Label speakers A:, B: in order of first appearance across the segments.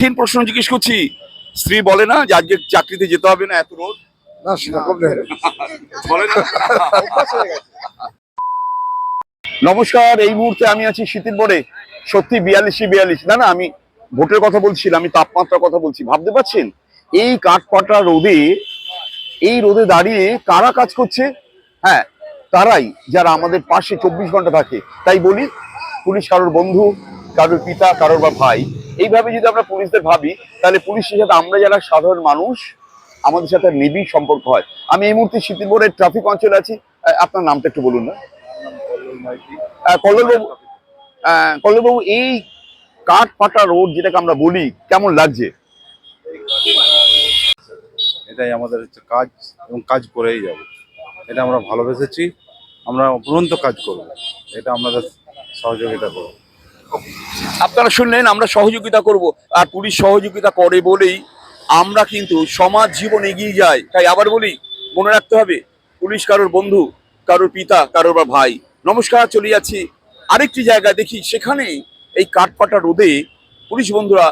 A: কঠিন প্রশ্ন জিজ্ঞেস করছি। স্ত্রী বলে না যে আজকে চাকরিতে যেতে হবে না এত রোদ
B: না সেরকম
A: বলে না? নমস্কার এই মুহূর্তে আমি আছি শীতের পরে সত্যি বিয়াল্লিশই বিয়াল্লিশ। না না আমি ভোটের কথা বলছিলাম আমি তাপমাত্রার কথা বলছি। ভাবতে পারছেন? এই কাঠপাটা রোদে এই রোদে দাঁড়িয়ে কারা কাজ করছে? হ্যাঁ তারাই যারা আমাদের পাশে চব্বিশ ঘণ্টা থাকে। তাই বলি পুলিশ কারোর বন্ধু কারোর পিতা, কারোর বা ভাই, এইভাবে যদি আমরা পুলিশদের ভাবি, তাহলে পুলিশের সাথে আমরা যারা সাধারণ মানুষ, আমাদের সাথে নিবিড় সম্পর্ক হয়। আমি এই মুহূর্তে শীতিপুরের ট্রাফিক অঞ্চলে আছি। আপনার নামটা একটু বলুন না। কল্লোলবাবু কল্লোলবাবু, এই কাঠ ফাটা রোড যেটাকে আমরা বলি, কেমন লাগছে?
C: এটাই আমাদের হচ্ছে কাজ এবং কাজ করেই যাব। এটা আমরা ভালোবেসেছি। আমরা উপরন্ত কাজ করব। এটা আমাদের সহযোগিতা করব।
A: আপনারা শুনলেন, আমরা সহযোগিতা করব। আর পুলিশ সহযোগিতা করে বলেই আমরা কিন্তু সমাজ জীবন এগিয়ে যায় তাই আবার বলি, মনে রাখতে হবে, পুলিশ কারোর বন্ধু, কারোর পিতা, কারোর বা ভাই। নমস্কার, চলে যাচ্ছি আরেকটি জায়গায়। দেখি, সেখানে এই কাঠপাটা রোদে পুলিশ বন্ধুরা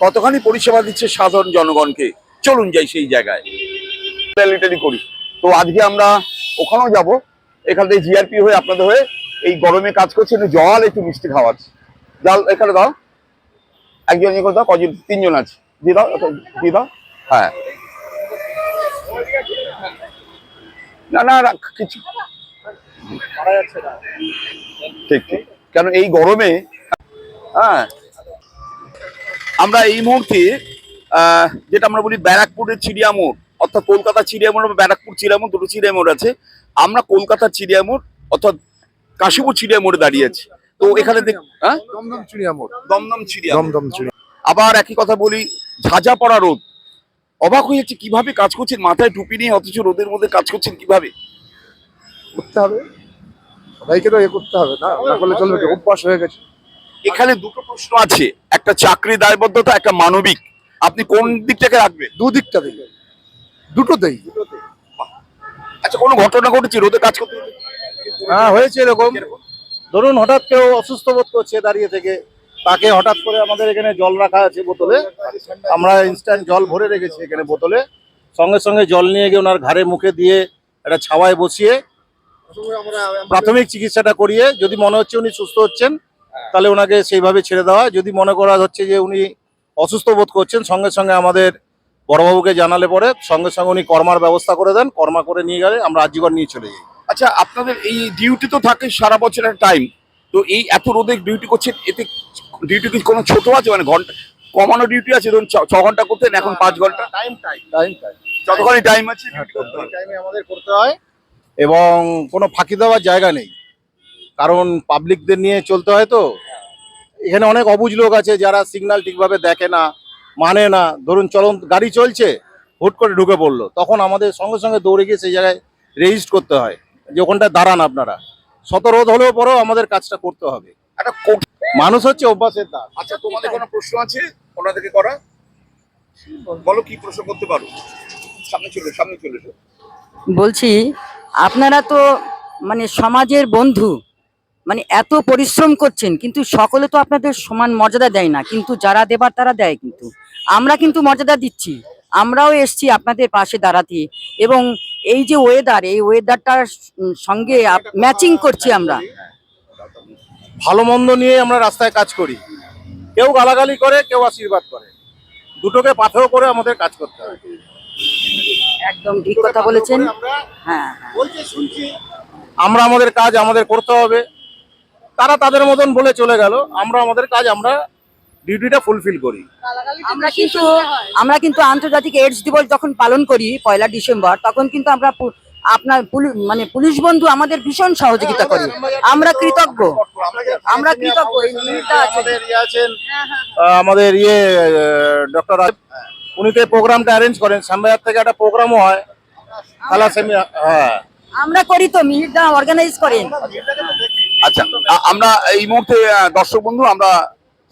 A: কতখানি পরিষেবা দিচ্ছে সাধারণ জনগণকে? চলুন যাই সেই জায়গায়। করি। তো আজকে আমরা ওখানেও যাব। এখান থেকে জিআরপি হয়ে আপনাদের হয়ে এই গরমে কাজ করছে, একটু জল, একটু মিষ্টি খাওয়াচ্ছে। জল এখানে দাও। একজন ইয়ে করে দাও কজন? তিনজন আছে। দিয়ে দাও দিয়ে দাও। হ্যাঁ। না না না, কিছু। ঠিক ঠিক। কেন এই গরমে হ্যাঁ। আমরা এই মুহূর্তে যেটা আমরা বলি ব্যারাকপুরের চিড়িয়ামোড় অর্থাৎ কলকাতা চিড়িয়ামোড় বা ব্যারাকপুর চিড়িয়ামোড় দুটো চিড়িয়ামোড় আছে। আমরা কলকাতার চিড়িয়ামোড় অর্থাৎ কাশীপুর চিড়িয়ামোড়ে দাঁড়িয়ে আছি। তো এখানে হ্যাঁ?
B: দমদম চিড়িয়া মোড়
A: দমদম চিড়িয়ামোড়
B: দমদম চিড়িয়া
A: আবার একই কথা বলি ঝাঁঝা পড়া রোদ অবাক হয়ে যাচ্ছে কীভাবে কাজ করছেন? মাথায় টুপি নিয়ে অথচ রোদের মধ্যে কাজ করছেন কীভাবে?
B: করতে হবে। সবাইকে তো এ করতে হবে না না করলে চলবে কি? অভ্যাস হয়ে গেছে।
A: এখানে দুটো প্রশ্ন আছে একটা চাকরি দায়বদ্ধতা একটা মানবিক। আপনি কোন দিকটাকে রাখবেন?
B: দুদিকটা দিকে। দুটোতেই
A: আচ্ছা কোনো ঘটনা ঘটেছে? রোদে কাজ করতে করতে?
D: হ্যাঁ হয়েছে এরকম। ধরুন হঠাৎ কেউ অসুস্থ বোধ করছে দাঁড়িয়ে থেকে, তাকে হঠাৎ করে আমাদের এখানে জল রাখা আছে বোতলে, আমরা ইনস্ট্যান্ট জল ভরে রেখেছি এখানে বোতলে, সঙ্গে সঙ্গে জল নিয়ে গিয়ে ওনার ঘাড়ে মুখে দিয়ে একটা ছাওয়ায় বসিয়ে প্রাথমিক চিকিৎসাটা করিয়ে, যদি মনে হচ্ছে উনি সুস্থ হচ্ছেন, তাহলে ওনাকে সেইভাবে ছেড়ে দেওয়া। যদি মনে করা হচ্ছে যে উনি অসুস্থ বোধ করছেন, সঙ্গে সঙ্গে আমাদের বড়বাবুকে জানালে পরে, সঙ্গে সঙ্গে উনি কর্মার ব্যবস্থা করে দেন, কর্মা করে নিয়ে গেলে আমরা আজীবন নিয়ে চলে যাই।
A: আচ্ছা আপনাদের এই ডিউটি তো থাকে সারা বছরের টাইম তো এই এত রোদে ডিউটি করছেন এতে ডিউটি কি কোনো ছোট আছে? মানে ঘণ্টা কমানো ডিউটি আছে? ধরুন ছ- ছ ঘণ্টা করতেন এখন পাঁচ ঘণ্টা।
D: টাইম টাইম
B: টাইম টাইম
A: যতক্ষণই টাইম আছে
D: টাইমে আমাদের করতে হয়। এবং কোনো ফাঁকি দেওয়ার জায়গা নেই। কারণ পাবলিকদের নিয়ে চলতে হয় তো। এখানে অনেক অবুঝ লোক আছে যারা সিগন্যাল ঠিকভাবে দেখে না মানে না। ধরুন চলন গাড়ি চলছে হুট করে ঢুকে পড়ল। তখন আমাদের সঙ্গে সঙ্গে দৌড়ে গিয়ে সেই জায়গায় রেজিস্ট করতে হয়। যে ওখানটায় দাঁড়ান আপনারা। শত রোধ হলেও পরেও আমাদের কাজটা করতে হবে।
A: একটা
D: মানুষ হচ্ছে অভ্যাসের দাস।
A: আচ্ছা তোমাদের কোনো প্রশ্ন আছে? ওনাদেরকে করা? বলো কি প্রশ্ন করতে পারো? সামনে চলে সামনে চলে
E: বলছি আপনারা তো মানে সমাজের বন্ধু মানে এত পরিশ্রম করছেন কিন্তু সকলে তো আপনাদের সমান মর্যাদা দেয় না কিন্তু যারা দেবার তারা দেয় কিন্তু। আমরা কিন্তু মর্যাদা দিচ্ছি। আমরাও এসছি আপনাদের পাশে দাঁড়াতে। এবং এই যে ওয়েদার এই ওয়েদারটার সঙ্গে ম্যাচিং করছি আমরা।
D: ভালো মন্দ নিয়ে আমরা রাস্তায় কাজ করি। কেউ গালাগালি করে কেউ আশীর্বাদ করে। দুটোকে পাথেও করে আমাদের কাজ করতে হয়।
E: একদম ঠিক কথা বলেছেন। হ্যাঁ।
D: বলছে শুনছি। আমরা আমাদের কাজ আমাদের করতে হবে। তারা তাদের মতন বলে চলে গেল। আমরা আমাদের কাজ আমরা ডিউটিটা ফুলফিল করি।
E: আমরা কিন্তু আমরা কিন্তু আন্তর্জাতিক এইডস দিবস যখন পালন করি পয়লা ডিসেম্বর তখন কিন্তু আমরা আপনার পুলি- মানে পুলিশ বন্ধু আমাদের ভীষণ সহযোগিতা করি। আমরা কৃতজ্ঞ। আমরা কৃতজ্ঞ
D: আমাদের ইয়ে আছেন আহ, আমাদের ইয়ে ডক্টর উনি তো প্রোগ্রামটা অ্যারেঞ্জ করেন। শ্যামবাজার থেকে একটা প্রোগ্রামও হয়। হ্যাঁ।
E: আমরা করি তো মিনিটটা অর্গানাইজ করেন।
A: আচ্ছা আমরা এই মুহূর্তে দর্শক বন্ধু আমরা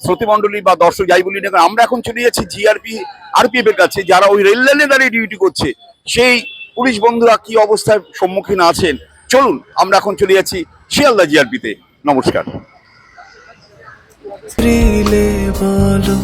A: শ্রোতি মন্ডলী বা দর্শক যাই বলি না আমরা এখন চলে যাচ্ছি জিআরপি আরপিএফ এর কাছে, যারা ওই রেল লাইনে দাঁড়িয়ে ডিউটি করছে। সেই পুলিশ বন্ধুরা কি অবস্থায় সম্মুখীন আছেন? চলুন, আমরা এখন চলে যাচ্ছি শিয়ালদা জিআরপিতে নমস্কার।
F: বলো